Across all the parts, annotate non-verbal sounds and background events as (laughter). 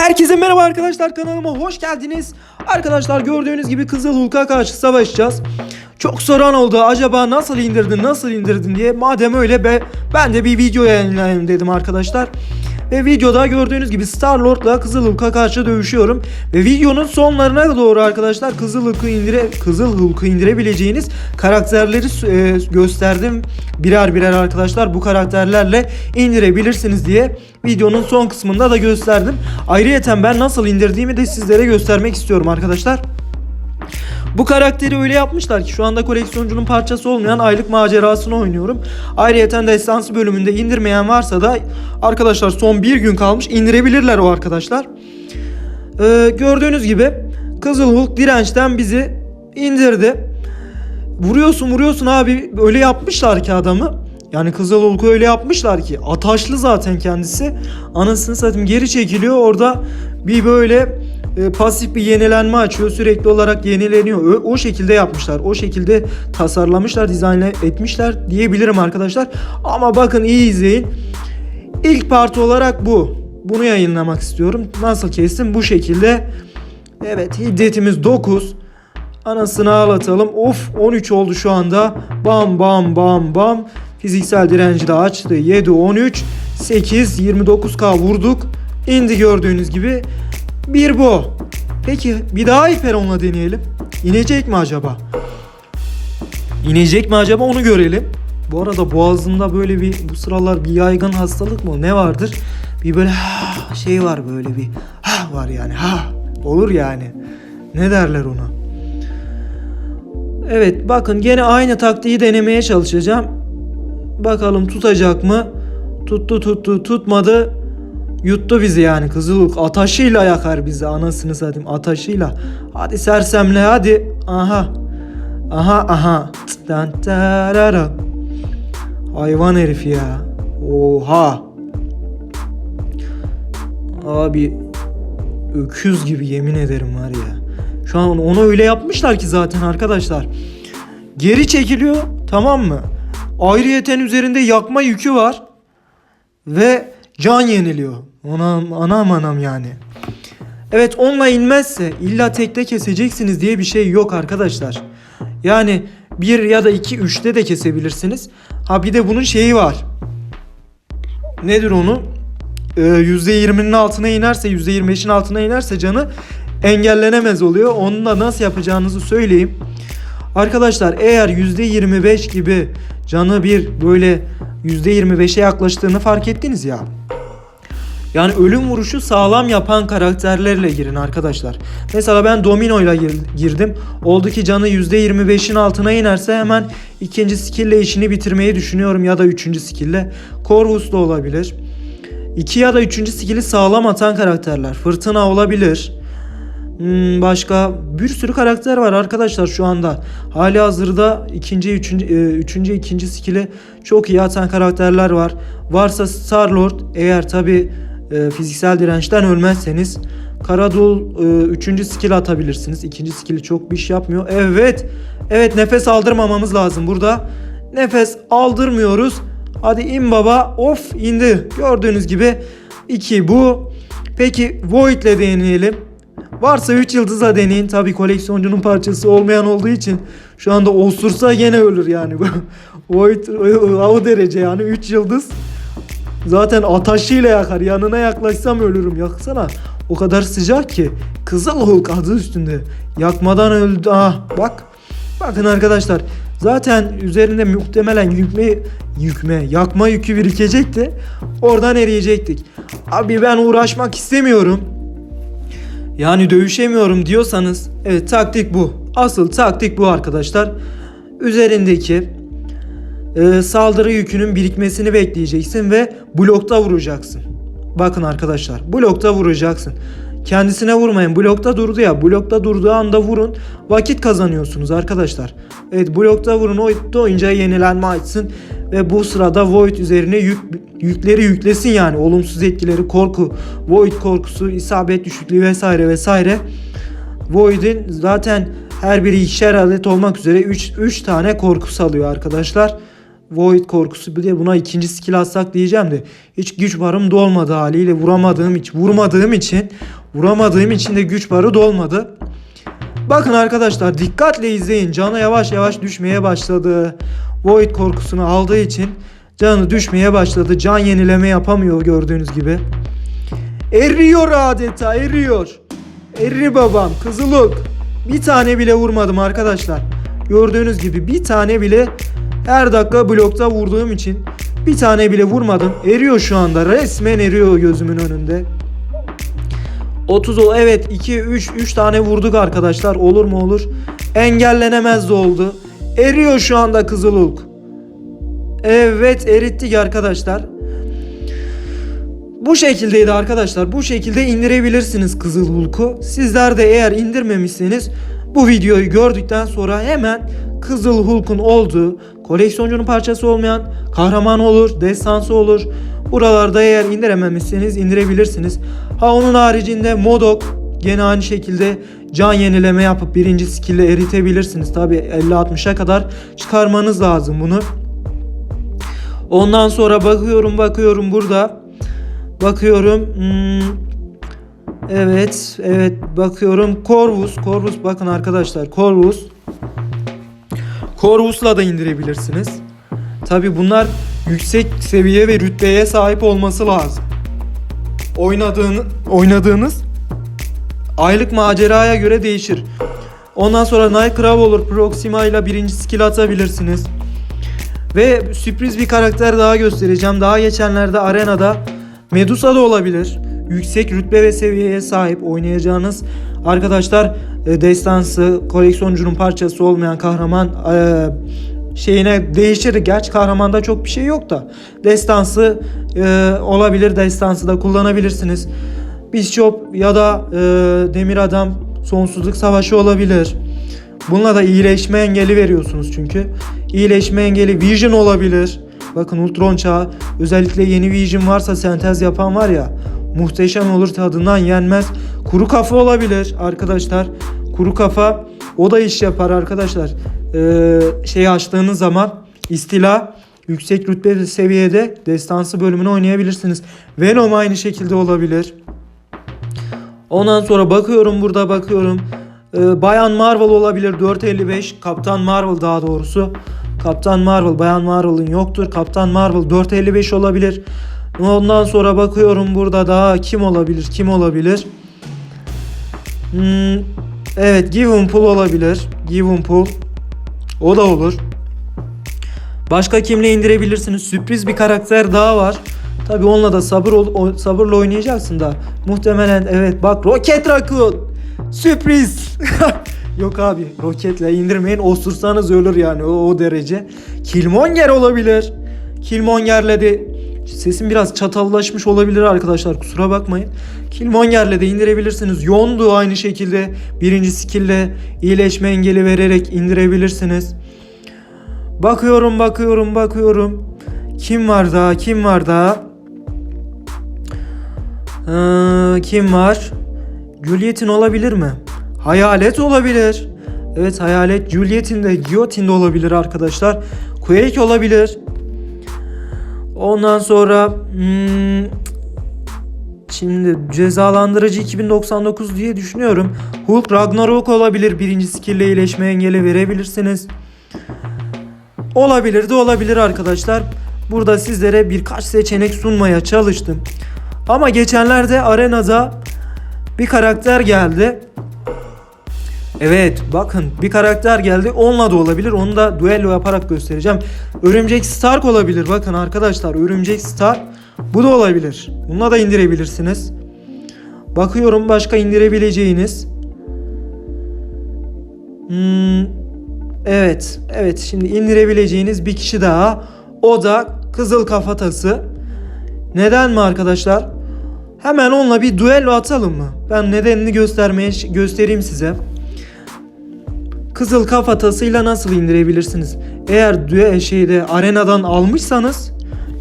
Herkese merhaba arkadaşlar kanalıma hoş geldiniz. Arkadaşlar gördüğünüz gibi Kızıl Hulk'a karşı savaşacağız. Çok soran oldu acaba nasıl indirdin nasıl indirdin diye. Madem öyle be ben de bir video yayınlayayım dedim arkadaşlar. Ve videoda gördüğünüz gibi Star Lord'la Kızıl Hulk'a karşı dövüşüyorum. Ve videonun sonlarına doğru arkadaşlar Kızıl Hulk'u indire Kızıl Hulk'u indirebileceğiniz karakterleri e, gösterdim. Birer birer arkadaşlar bu karakterlerle indirebilirsiniz diye videonun son kısmında da gösterdim. Ayrıyeten ben nasıl indirdiğimi de sizlere göstermek istiyorum arkadaşlar. Bu karakteri öyle yapmışlar ki şu anda koleksiyoncunun parçası olmayan aylık macerasını oynuyorum. Ayrıyeten destansı bölümünde indirmeyen varsa da arkadaşlar son bir gün kalmış indirebilirler o arkadaşlar. Ee, gördüğünüz gibi Kızıl Hulk dirençten bizi indirdi. Vuruyorsun vuruyorsun abi öyle yapmışlar ki adamı. Yani Kızıl Hulk'u öyle yapmışlar ki ataşlı zaten kendisi. Anasını satayım geri çekiliyor orada bir böyle e, pasif bir yenilenme açıyor. Sürekli olarak yenileniyor. Ö- O şekilde yapmışlar. O şekilde tasarlamışlar, dizayn etmişler diyebilirim arkadaşlar. Ama bakın iyi izleyin. İlk parti olarak bu. Bunu yayınlamak istiyorum. Nasıl kestim? Bu şekilde. Evet hiddetimiz 9. Anasını ağlatalım. Of 13 oldu şu anda. Bam bam bam bam. Fiziksel direnci de açtı. 7 13 8 29k vurduk. İndi gördüğünüz gibi. Bir bu. Peki bir daha hiperonla deneyelim. İnecek mi acaba? İnecek mi acaba onu görelim. Bu arada boğazımda böyle bir bu sıralar bir yaygın hastalık mı ne vardır? Bir böyle şey var böyle bir ha var yani ha olur yani. Ne derler ona? Evet bakın gene aynı taktiği denemeye çalışacağım. Bakalım tutacak mı? Tuttu tuttu tutmadı. Yuttu bizi yani Kızıluk ataşıyla yakar bizi anasını satayım ataşıyla. Hadi sersemle hadi. Aha. Aha aha. Hayvan herif ya. Oha. Abi öküz gibi yemin ederim var ya. Şu an onu öyle yapmışlar ki zaten arkadaşlar. Geri çekiliyor tamam mı? Ayrıyeten üzerinde yakma yükü var. Ve can yeniliyor. Anam anam anam yani. Evet onunla inmezse illa tekte keseceksiniz diye bir şey yok arkadaşlar. Yani bir ya da iki üçte de kesebilirsiniz. Ha bir de bunun şeyi var. Nedir onu? Ee, %20'nin altına inerse %25'in altına inerse canı engellenemez oluyor. Onu da nasıl yapacağınızı söyleyeyim. Arkadaşlar eğer %25 gibi canı bir böyle %25'e yaklaştığını fark ettiniz ya. Yani ölüm vuruşu sağlam yapan karakterlerle girin arkadaşlar. Mesela ben Domino ile gir- girdim. Oldu ki canı %25'in altına inerse hemen ikinci skill'le işini bitirmeyi düşünüyorum ya da üçüncü skill'le. Corvus da olabilir. İki ya da üçüncü skill'i sağlam atan karakterler. Fırtına olabilir. Hmm, başka bir sürü karakter var arkadaşlar şu anda. Hali hazırda ikinci, üçüncü, e, üçüncü, ikinci skill'i çok iyi atan karakterler var. Varsa Star Lord eğer tabi fiziksel dirençten ölmezseniz Karadul e, üçüncü skill atabilirsiniz. İkinci skill'i çok bir iş yapmıyor. Evet. Evet nefes aldırmamamız lazım burada. Nefes aldırmıyoruz. Hadi in baba. Of indi. Gördüğünüz gibi 2 bu. Peki Void ile deneyelim. Varsa 3 yıldızla deneyin. Tabi koleksiyoncunun parçası olmayan olduğu için şu anda osursa gene ölür yani. (laughs) Void o derece yani 3 yıldız. Zaten ataşıyla yakar. Yanına yaklaşsam ölürüm. Yaksana. O kadar sıcak ki. Kızıl Hulk adı üstünde. Yakmadan öldü. Ah bak. Bakın arkadaşlar. Zaten üzerinde muhtemelen yükme, yükme, yakma yükü birikecekti. Oradan eriyecektik. Abi ben uğraşmak istemiyorum. Yani dövüşemiyorum diyorsanız evet taktik bu. Asıl taktik bu arkadaşlar. Üzerindeki e, saldırı yükünün birikmesini bekleyeceksin ve blokta vuracaksın. Bakın arkadaşlar blokta vuracaksın. Kendisine vurmayın. Blokta durdu ya. Blokta durduğu anda vurun. Vakit kazanıyorsunuz arkadaşlar. Evet blokta vurun. O oyuncağı yenilenme açsın. Ve bu sırada Void üzerine yük, yükleri yüklesin yani. Olumsuz etkileri, korku, Void korkusu, isabet düşüklüğü vesaire vesaire. Void'in zaten her biri ikişer adet olmak üzere 3 3 tane korku salıyor arkadaşlar. Void korkusu bir de buna ikinci skill atsak diyeceğim de hiç güç barım dolmadı haliyle vuramadığım için vurmadığım için vuramadığım için de güç barı dolmadı. Bakın arkadaşlar dikkatle izleyin. Canı yavaş yavaş düşmeye başladı. Void korkusunu aldığı için canı düşmeye başladı. Can yenileme yapamıyor gördüğünüz gibi. Eriyor adeta eriyor. Erri babam kızılık. Bir tane bile vurmadım arkadaşlar. Gördüğünüz gibi bir tane bile her dakika blokta vurduğum için bir tane bile vurmadım. Eriyor şu anda resmen eriyor gözümün önünde. 30 ol evet 2 3 3 tane vurduk arkadaşlar. Olur mu olur? Engellenemez de oldu. Eriyor şu anda Kızılulk. Evet erittik arkadaşlar. Bu şekildeydi arkadaşlar. Bu şekilde indirebilirsiniz Kızıl Hulk'u. Sizler de eğer indirmemişseniz bu videoyu gördükten sonra hemen Kızıl Hulk'un olduğu koleksiyoncunun parçası olmayan kahraman olur, destansı olur. Buralarda eğer indirememişseniz indirebilirsiniz. Ha onun haricinde Modok gene aynı şekilde can yenileme yapıp birinci skill ile eritebilirsiniz. Tabi 50-60'a kadar çıkarmanız lazım bunu. Ondan sonra bakıyorum bakıyorum burada. Bakıyorum. hmm, evet, evet bakıyorum. Corvus, Corvus bakın arkadaşlar. Corvus. Corvus'la da indirebilirsiniz. Tabi bunlar yüksek seviye ve rütbeye sahip olması lazım. Oynadığını, oynadığınız aylık maceraya göre değişir. Ondan sonra Nightcrawl olur. Proxima ile birinci skill atabilirsiniz. Ve sürpriz bir karakter daha göstereceğim. Daha geçenlerde arenada Medusa da olabilir. Yüksek rütbe ve seviyeye sahip oynayacağınız arkadaşlar e, destansı koleksiyoncunun parçası olmayan kahraman e, şeyine değişir. Gerçi kahramanda çok bir şey yok da destansı e, olabilir. Destansı da kullanabilirsiniz. Bishop ya da Demir Adam sonsuzluk savaşı olabilir. Bununla da iyileşme engeli veriyorsunuz çünkü. İyileşme engeli Vision olabilir. Bakın Ultron çağı özellikle yeni Vision varsa sentez yapan var ya muhteşem olur tadından yenmez. Kuru kafa olabilir arkadaşlar. Kuru kafa o da iş yapar arkadaşlar. Ee, şey açtığınız zaman istila yüksek rütbe seviyede destansı bölümünü oynayabilirsiniz. Venom aynı şekilde olabilir. Ondan sonra bakıyorum burada bakıyorum. Ee, Bayan Marvel olabilir 455. Kaptan Marvel daha doğrusu. Kaptan Marvel, Bayan Marvel'ın yoktur. Kaptan Marvel 455 olabilir. Ondan sonra bakıyorum burada daha kim olabilir? Kim olabilir? Hmm, evet, Givenpool olabilir. Givenpool. O da olur. Başka kimle indirebilirsiniz? Sürpriz bir karakter daha var. Tabi onunla da sabır ol- sabırla oynayacaksın da. Muhtemelen evet bak Roket Raccoon. Sürpriz. (laughs) Yok abi roketle indirmeyin osursanız ölür yani o, o derece. Killmonger olabilir. Killmonger'le de sesim biraz çatallaşmış olabilir arkadaşlar kusura bakmayın. Killmonger'le de indirebilirsiniz. Yondu aynı şekilde birinci skill'le iyileşme engeli vererek indirebilirsiniz. Bakıyorum bakıyorum bakıyorum. Kim var daha kim var daha? Ee, kim var? Juliet'in olabilir mi? Hayalet olabilir. Evet hayalet Juliet'in de Guillotine de olabilir arkadaşlar. Quake olabilir. Ondan sonra hmm, şimdi cezalandırıcı 2099 diye düşünüyorum. Hulk Ragnarok olabilir. Birinci skill ile iyileşme engeli verebilirsiniz. Olabilir de olabilir arkadaşlar. Burada sizlere birkaç seçenek sunmaya çalıştım. Ama geçenlerde arenada bir karakter geldi. Evet bakın bir karakter geldi. Onunla da olabilir. Onu da duello yaparak göstereceğim. Örümcek Stark olabilir. Bakın arkadaşlar Örümcek Stark bu da olabilir. Bununla da indirebilirsiniz. Bakıyorum başka indirebileceğiniz. Hmm, evet. Evet şimdi indirebileceğiniz bir kişi daha. O da Kızıl Kafatası. Neden mi arkadaşlar? Hemen onunla bir duello atalım mı? Ben nedenini göstermeye göstereyim size. Kızıl kafatasıyla nasıl indirebilirsiniz? Eğer düe şeyde arenadan almışsanız,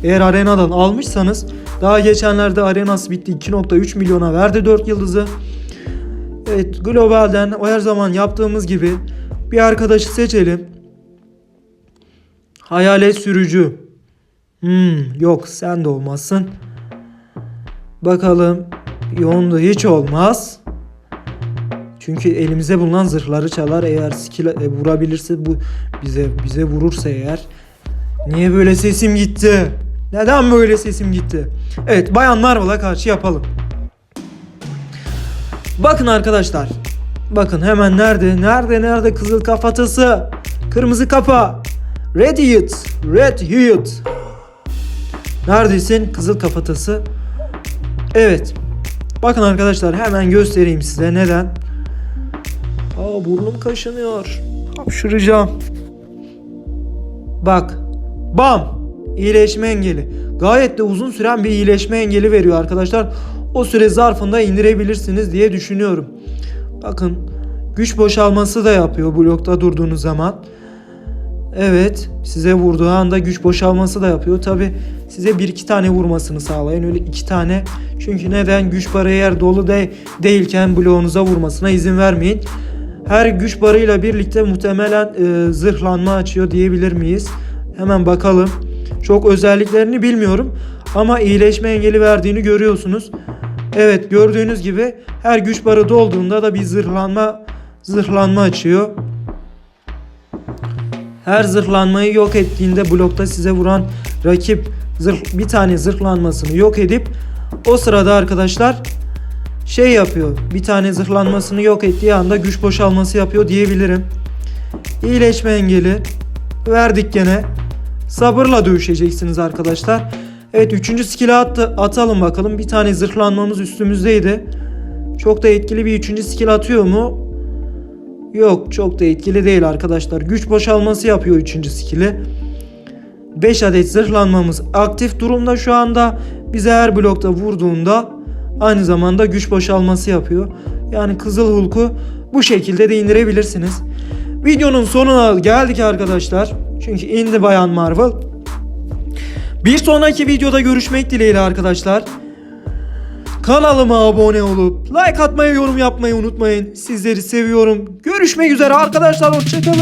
eğer arenadan almışsanız daha geçenlerde arenası bitti 2.3 milyona verdi 4 yıldızı. Evet globalden o her zaman yaptığımız gibi bir arkadaşı seçelim. Hayalet sürücü. Hmm, yok sen de olmazsın. Bakalım. Yoğun da hiç olmaz. Çünkü elimize bulunan zırhları çalar. Eğer skill e, vurabilirse bu bize bize vurursa eğer. Niye böyle sesim gitti? Neden böyle sesim gitti? Evet Bayan Marvel'a karşı yapalım. Bakın arkadaşlar. Bakın hemen nerede? Nerede nerede kızıl kafatası? Kırmızı kafa. Red Heat. Red Heat. Neredesin kızıl kafatası? Evet. Bakın arkadaşlar hemen göstereyim size neden. Aa burnum kaşınıyor. Hapşıracağım. Bak. Bam. İyileşme engeli. Gayet de uzun süren bir iyileşme engeli veriyor arkadaşlar. O süre zarfında indirebilirsiniz diye düşünüyorum. Bakın güç boşalması da yapıyor blokta durduğunuz zaman. Evet size vurduğu anda güç boşalması da yapıyor. Tabi size bir iki tane vurmasını sağlayın. Öyle iki tane. Çünkü neden? Güç barı eğer dolu de değilken bloğunuza vurmasına izin vermeyin. Her güç barıyla birlikte muhtemelen e, zırhlanma açıyor diyebilir miyiz? Hemen bakalım. Çok özelliklerini bilmiyorum. Ama iyileşme engeli verdiğini görüyorsunuz. Evet gördüğünüz gibi her güç barı dolduğunda da bir zırhlanma zırhlanma açıyor. Her zırhlanmayı yok ettiğinde blokta size vuran rakip zırh, bir tane zırhlanmasını yok edip o sırada arkadaşlar şey yapıyor. Bir tane zırhlanmasını yok ettiği anda güç boşalması yapıyor diyebilirim. İyileşme engeli verdik gene. Sabırla dövüşeceksiniz arkadaşlar. Evet 3. skill'e attı, atalım bakalım. Bir tane zırhlanmamız üstümüzdeydi. Çok da etkili bir 3. skill atıyor mu? Yok çok da etkili değil arkadaşlar. Güç boşalması yapıyor 3. skill'i. 5 adet zırhlanmamız aktif durumda şu anda. Bize her blokta vurduğunda aynı zamanda güç boşalması yapıyor. Yani Kızıl Hulk'u bu şekilde de indirebilirsiniz. Videonun sonuna geldik arkadaşlar. Çünkü indi Bayan Marvel. Bir sonraki videoda görüşmek dileğiyle arkadaşlar. Kanalıma abone olup like atmayı, yorum yapmayı unutmayın. Sizleri seviyorum. Görüşmek üzere arkadaşlar. Hoşçakalın.